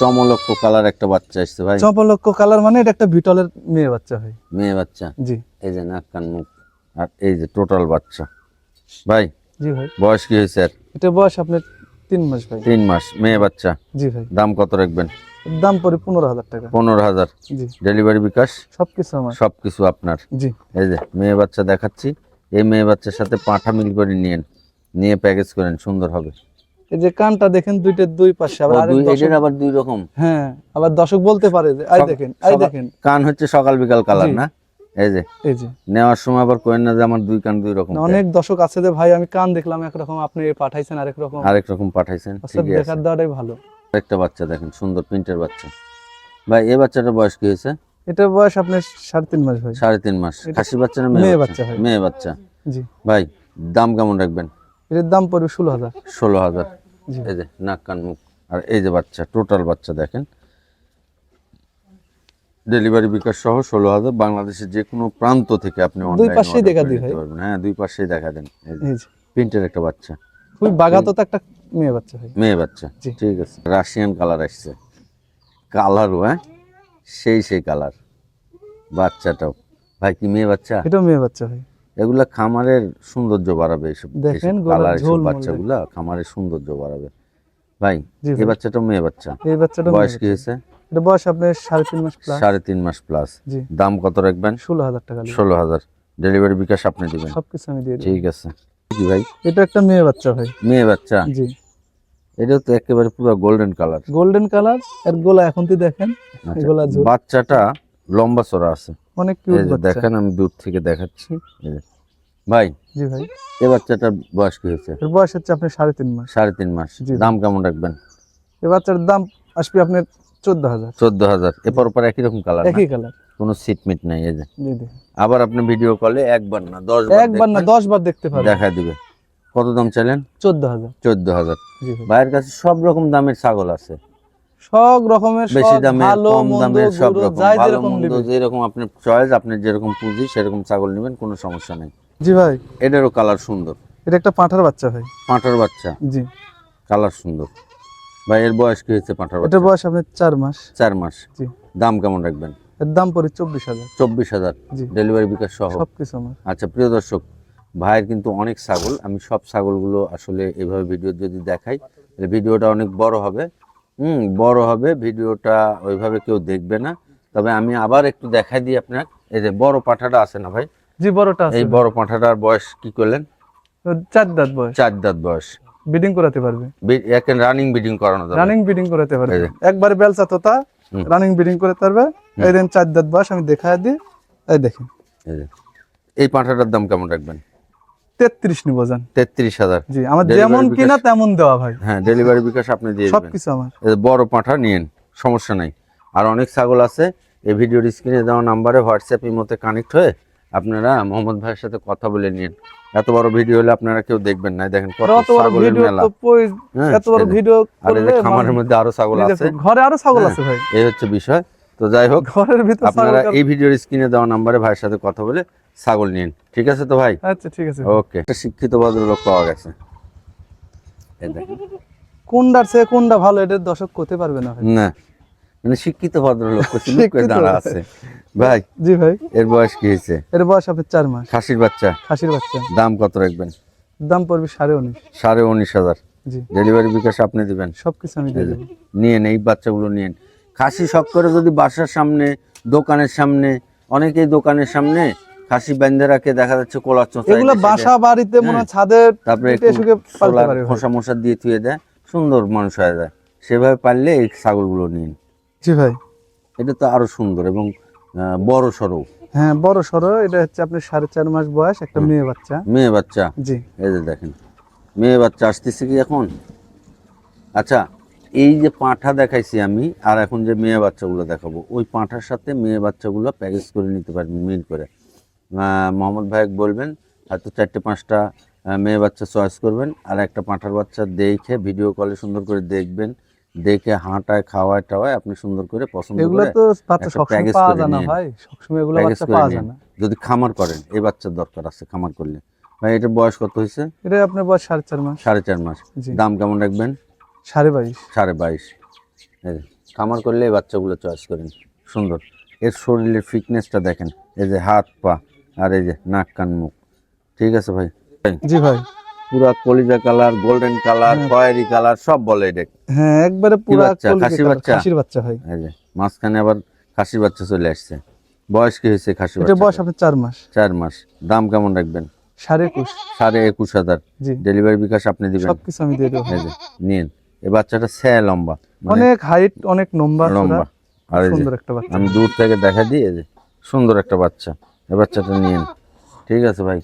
চমলক্ষ colour একটা বাচ্চা আসছে ভাই। চপলক্ষ কালার মানে এটা একটা বিটলের মেয়ে বাচ্চা হয়। মেয়ে বাচ্চা? জি। এই যে নাক কান মুখ আর এই যে টোটাল বাচ্চা। ভাই জি ভাই। বয়স কি হয়েছে আর? এটা বয়স আপনার তিন মাস ভাই। তিন মাস মেয়ে বাচ্চা? জি ভাই। দাম কত রাখবেন? দাম পড়ে পনেরো হাজার টাকা। পনেরো হাজার। জি। Delivery bKash? সবকিছু আমার। সবকিছু আপনার। জি। এই যে মেয়ে বাচ্চা দেখাচ্ছি। এই মেয়ে বাচ্চার সাথে পাঁঠা মিল করে নিয়েন। নিয়ে প্যাকেজ করেন সুন্দর হবে। এই যে কানটা দেখেন দুইটার দুই পাশে আবার এটার আবার দুই রকম। হ্যাঁ আবার দর্শক বলতে পারে যে আই দেখেন আই দেখেন। কান হচ্ছে সকাল বিকাল কালার না? এই যে। এই যে। নেওয়ার সময় আবার কোয়েন না যে আমার দুই কান দুই রকম অনেক দর্শক আছে যে ভাই আমি কান দেখলাম একরকম আপনি পাঠাইছেন আরেক রকম। আরেক রকম পাঠাইছেন আসলে ঠিকই আছে। দেখার দেওয়াটাই ভালো। একটা বাচ্চা দেখেন সুন্দর প্রিন্টের বাচ্চা। ভাই এই বাচ্চাটার বয়স কি হয়েছে? এটা বয়স আপনার সাড়ে তিন মাস ভাই সাড়ে তিন মাস। খাসি বাচ্চা না মেয়ে বাচ্চা? মেয়ে বাচ্চা। জি। ভাই দাম কেমন রাখবেন? এটার দাম পড়বে ষোলো হাজার। ষোলো হাজার। এই যে নাক কান মুখ আর এই যে বাচ্চা টোটাল বাচ্চা দেখেন। ডেলিভারি বিকাশ সহ ষোলো হাজার। বাংলাদেশের যে কোনো প্রান্ত থেকে আপনি online পাশেই দেখা দিই। পারবেন। হ্যাঁ দুই পাশেই দেখা দেন। প্রিন্টের একটা বাচ্চা। খুবই বাগাতো তো একটা মেয়ে বাচ্চা ভাই। মেয়ে বাচ্চা। ঠিক আছে। রাশিয়ান কালার আসছে। কালারও হ্যাঁ? সেই সেই কালার বাচ্চাটাও। ভাই কি মেয়ে বাচ্চা? এটাও মেয়ে বাচ্চা ভাই। এগুলা খামারের সৌন্দর্য বাড়াবে এসব দেখেন কালার এসব বাচ্চাগুলা খামারের সৌন্দর্য বাড়াবে। ভাই এই ভাই। বাচ্চাটাও মেয়ে বাচ্চা? এই বাচ্চাটা বয়স কি হয়েছে? এটা বয়স আপনার সাড়ে তিন মাস প্লাস সাড়ে তিন মাস প্লাস দাম কত রাখবেন? ষোলো হাজার টাকা ষোলো হাজার। ডেলিভারি বিকাশ আপনি দিবেন। সবকিছু আমি দিয়ে ঠিক আছে। কি ভাই? এটা একটা মেয়ে বাচ্চা ভাই। মেয়ে বাচ্চা? জি। এটাও তো একেবারে পুরো গোল্ডেন কালার গোল্ডেন কালারের গোলা এখন তুই দেখেন এগুলা বাচ্চাটা লম্বা চড়া আছে। অনেক কিউট বাচ্চা। দেখেন আমি দূর থেকে দেখাচ্ছি। ভাই জি ভাই। এই বাচ্চাটার বয়স কি হয়েছে? এর বয়স হচ্ছে আপনার সাড়ে তিন মাস। সাড়ে তিন মাস। দাম কেমন রাখবেন? এই বাচ্চার দাম আসবে আপনার চোদ্দ হাজার। চোদ্দ হাজার। এরপর পর একই রকম কালার একই কালার কোনো সিট মিট নাই এই যে। আবার আপনি ভিডিও কলে একবার না দশ একবার না দশ বার দেখতে পারবেন দেখা দিবে। কত দাম চাইলেন? চোদ্দ হাজার। চোদ্দ হাজার। ভাইয়ের কাছে সব রকম দামের ছাগল আছে। সব রকমের বেশি ভালো কম সব রকম ভালো যেরকম মন্দ যেরকম আপনার চয়েস আপনি যেরকম পুঁজি সেরকম ছাগল নেবেন কোনো সমস্যা নেই। জি ভাই। এটারও কালার সুন্দর। এটা একটা পাঁঠার বাচ্চা ভাই। পাঁঠার বাচ্চা? জি। কালার সুন্দর। ভাই এর বয়স কি হয়েছে পাঁঠার বয়স আপনার চার মাস। চার মাস। জি। দাম কেমন রাখবেন? এর দাম পড়ে চব্বিশ হাজার। চব্বিশ হাজার। জি। ডেলিভারি বিকাশ সহ? সবকিছু আমার। আচ্ছা প্রিয় দর্শক ভাইয়ের কিন্তু অনেক ছাগল। আমি সব ছাগলগুলো আসলে এভাবে ভিডিও যদি দেখাই তাহলে ভিডিওটা অনেক বড় হবে। হুম বড় হবে ভিডিওটা ওইভাবে কেউ দেখবে না। তবে আমি আবার একটু দেখাই দিই আপনার। এই যে বড় পাঠাটা আছে না ভাই? জি বড়টা আছে। এই বড় পাঠাটার বয়স কি করলেন? চার দাঁত বয়স। চার দাঁত বয়স। বিডিং করাতে পারবে। একে রানিং ব্রিডিং করানো যাবে। রানিং বিডিং করাতে পারবে। একবারে বেলচা তোতা। রানিং বিডিং করতে পারবে এই দেন চার দাঁত বয়স আমি দেখা দিই। এই দেখেন। এই পাঠাটার দাম কেমন রাখবেন? তেত্রিশ নিবো যান তেত্রিশ হাজার। জি আমার যেমন কিনা তেমন দেওয়া ভাই। হ্যাঁ ডেলিভারি বিকাশ আপনি দিয়ে সবকিছু আমার। বড় পাঁঠা নিয়েন সমস্যা নাই। আর অনেক ছাগল আছে এই ভিডিওর স্ক্রিনে দেওয়া নাম্বারে হোয়াটসঅ্যাপ মতে কানেক্ট হয়ে আপনারা মোহাম্মদ ভাইয়ের সাথে কথা বলে নিন এত বড় ভিডিও হলে আপনারা কেউ দেখবেন না দেখেন কত ছাগলের মেলা। হ্যাঁ, এত বড় ভিডিও আর এই যে করলে খামারের মধ্যে আরও ছাগল আছে। ঘরে আরও ছাগল হ্যাঁ। আছে ভাই। এই হচ্ছে বিষয়। তো যাই হোক ঘরের ভিতর আপনারা এই ভিডিওর স্ক্রিনে দেওয়া নাম্বারে ভাইয়ের সাথে কথা বলে ছাগল নিন। ঠিক আছে তো ভাই? আচ্ছা ঠিক আছে। ওকে। একটা শিক্ষিত ভদ্রলোক পাওয়া গেছে। কোনটার চেয়ে কোনটা ভালো এটা দর্শক করতে পারবে না না। মানে শিক্ষিত ভদ্রলোক করে দাঁড়া আছে। ভাই জি ভাই। এর বয়স কি হয়েছে? এর বয়স আপনার চার মাস। খাসির বাচ্চা? খাসির বাচ্চা। দাম কত রাখবেন? দাম পড়বে সাড়ে উনিশ। সাড়ে উনিশ হাজার। জি। ডেলিভারি বিকাশ আপনি দিবেন? সবকিছু আমি দিয়ে দেবো। নিয়েন এই বাচ্চাগুলো নিয়েন। খাসি শখ করে যদি বাসার সামনে দোকানের সামনে অনেকেই দোকানের সামনে খাসি রাখে দেখা যাচ্ছে কোলার চোঁচা এগুলো বাসা বাড়িতে মনে ছাদের তারপরে। খোসা মোসা দিয়ে থুয়ে দেয় সুন্দর মানুষ হয়ে যায়। সেভাবে পারলে এই ছাগলগুলো নিন। জি ভাই। এটা তো আরও সুন্দর এবং বড় সড়ো হ্যাঁ বড় সড়ো এটা হচ্ছে আপনার সাড়ে চার মাস বয়স একটা মেয়ে বাচ্চা। মেয়ে বাচ্চা? জি। এই যে দেখেন মেয়ে বাচ্চা আসতেছে কি এখন? আচ্ছা এই যে পাঁঠা দেখাইছি আমি আর এখন যে মেয়ে বাচ্চাগুলো দেখাবো ওই পাঁঠার সাথে মেয়ে বাচ্চাগুলো প্যাকেজ করে নিতে পারবেন মিল করে। মোহাম্মদ ভাইক বলবেন হয়তো চারটে পাঁচটা মেয়ে বাচ্চা চয়েস করবেন আর একটা পাঁঠার বাচ্চা দেখে ভিডিও কলে সুন্দর করে দেখবেন দেখে হাঁটায় খাওয়ায় টাওয়ায় আপনি সুন্দর করে পছন্দ এগুলো তো বাচ্চা সবসময় পাওয়া যায় না ভাই সবসময় এগুলো বাচ্চা পাওয়া যায় না। যদি খামার করেন এই বাচ্চার দরকার আছে খামার করলে। ভাই এটা বয়স কত হয়েছে? এটা আপনার বয়স সাড়ে চার মাস। সাড়ে চার মাস। দাম কেমন রাখবেন? সাড়ে বাইশ। সাড়ে বাইশ। খামার করলে এই বাচ্চাগুলো চয়েস করেন সুন্দর। এর শরীরের ফিটনেসটা দেখেন। এই যে হাত পা। আর এই যে নাক কান মুখ। ঠিক আছে ভাই? জি ভাই। পুরা কলিজা কালার গোল্ডেন কালার হ্যাঁ। খয়েরি কালার সব বলে এটা হ্যাঁ একবারে পুরা বাচ্চা? কলিজা খাসির বাচ্চা? খাসির বাচ্চা ভাই। এই যে মাঝখানে আবার খাসির বাচ্চা চলে আসছে। বয়স কি হয়েছে খাসি এটা বয়স আপনার চার মাস। চার মাস। দাম কেমন রাখবেন? সাড়ে একুশ। সাড়ে একুশ হাজার। জি। ডেলিভারি বিকাশ আপনি দিবেন। সবকিছু আমি দিয়ে দেবো। এই যে নিন। এই বাচ্চাটা স্যা লম্বা। মানে অনেক হাইট অনেক লম্বা লম্বা। আর সুন্দর একটা বাচ্চা। আমি দূর থেকে দেখা দিই এই যে সুন্দর একটা বাচ্চা। এই বাচ্চাটা নিন ঠিক আছে ভাই।